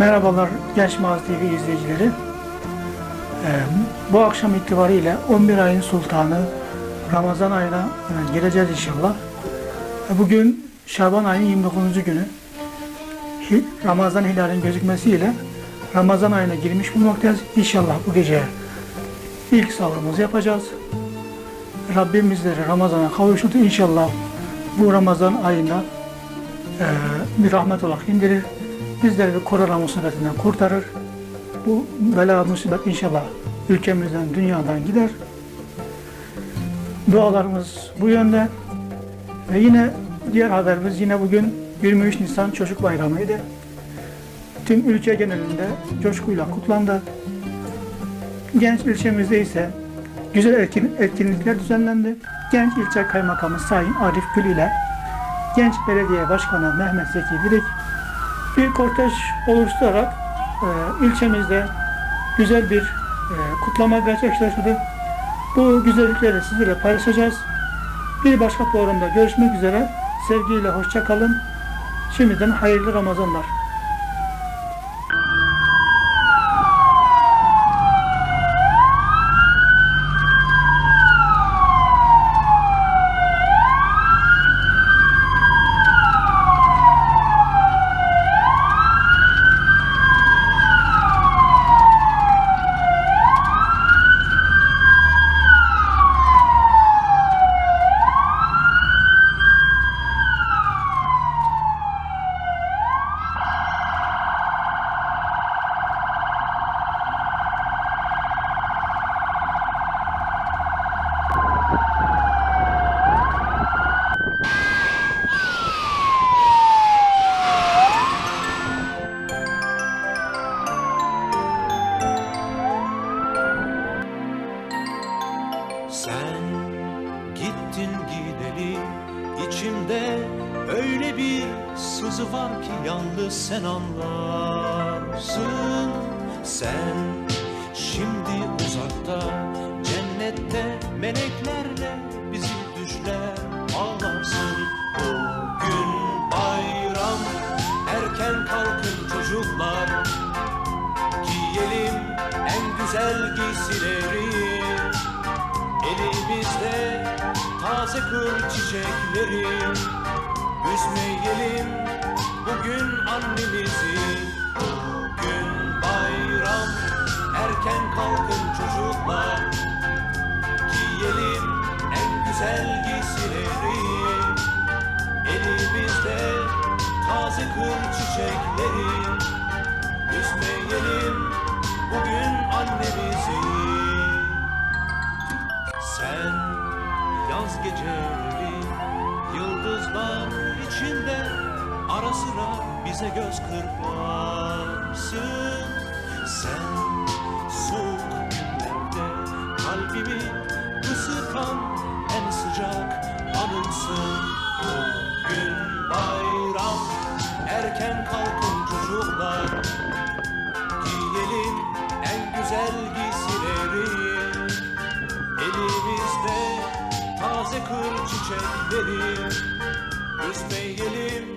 Merhabalar Genç Mağaz TV izleyicileri. Ee, bu akşam itibariyle 11 ayın sultanı Ramazan ayına e, gireceğiz inşallah. E, Bugün Şaban ayının 29. günü. Ramazan hilalinin gözükmesiyle Ramazan ayına girmiş bulunmaktayız. İnşallah bu gece ilk sahurumuzu yapacağız. Rabbim bizleri Ramazan'a kavuşturdu. İnşallah bu Ramazan ayında e, bir rahmet olarak indirir. Bizleri korona musibetinden kurtarır. Bu bela musibet inşallah ülkemizden, dünyadan gider. Dualarımız bu yönde. Ve yine diğer haberimiz yine bugün 23 Nisan Çocuk Bayramı'ydı. Tüm ülke genelinde coşkuyla kutlandı. Genç ilçemizde ise güzel etkin- etkinlikler düzenlendi. Genç ilçe kaymakamı Sayın Arif Gül ile Genç Belediye Başkanı Mehmet Zeki Birik bir kortej oluşturarak e, ilçemizde güzel bir e, kutlama gerçekleştirdi. Bu güzellikleri sizlerle paylaşacağız. Bir başka programda görüşmek üzere. Sevgiyle hoşça kalın. Şimdiden hayırlı Ramazanlar. Var ki yalnız sen anlarsın. Sen şimdi uzakta cennette meleklerle bizi düşler ağlarsın. Bugün bayram erken kalkın çocuklar. Giyelim en güzel giysileri. Elimizde taze kır çiçekleri. Üzmeyelim bugün annemizi Bugün bayram. Erken kalkın çocuklar Giyelim en güzel giysileri. Elimizde taze kır çiçekleri. Üzmeyelim bugün annemizi. Sen yaz geceleri yıldızlar içinde ara sıra bize göz kırparsın. Sen soğuk günlerde kalbimi ısıtan en sıcak anımsın. Bugün bayram erken kalkın çocuklar giyelim en güzel giysileri. Elimizde taze kır çiçekleri Üzmeyelim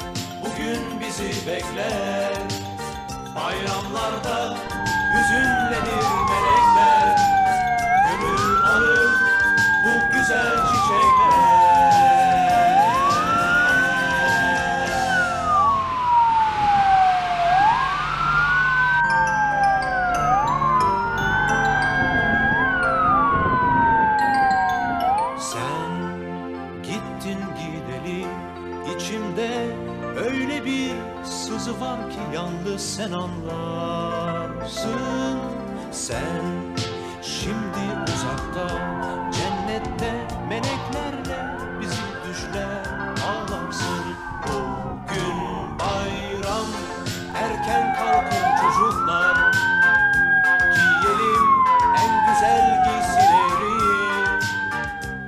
bugün bizi bekler. Bayramlarda hüzünlenir melekler sen anlarsın. Sen şimdi uzakta cennette meleklerle bizi düşler ağlarsın. O gün bayram erken kalkın çocuklar. Giyelim en güzel giysileri.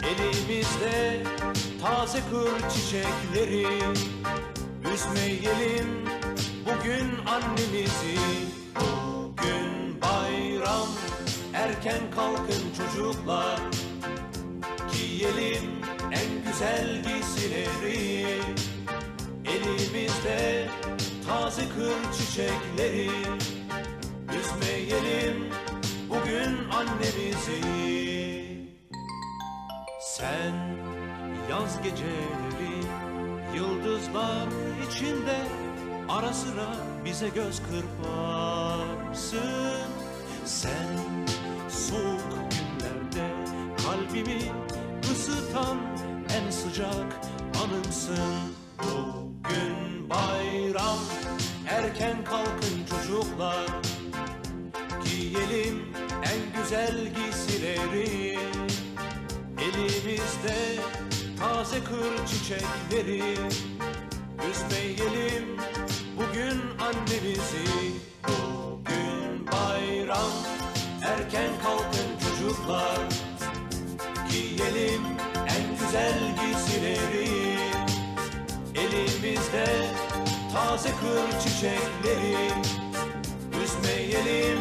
Elimizde taze kır çiçekleri. Üzmeyelim bugün annemizi Bugün bayram. Erken kalkın çocuklar Giyelim en güzel giysileri. Elimizde taze kır çiçekleri. Üzmeyelim bugün annemizi. Sen yaz geceleri yıldızlar içinde Ara sıra bize göz kırparsın. Sen soğuk günlerde kalbimi ısıtan en sıcak anımsın. Bugün bayram erken kalkın çocuklar. Giyelim en güzel giysileri. Elimizde taze kır çiçekleri. Üzmeyelim taze kır çiçekleri Üzmeyelim.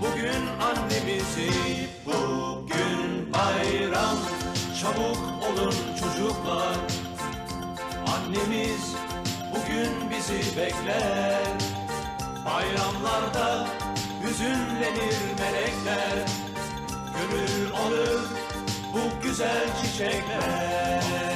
Bugün annemizi Bugün bayram. Çabuk olun çocuklar. Annemiz bugün bizi bekler. Bayramlarda hüzünlenir melekler. Gönül alır bu güzel çiçekler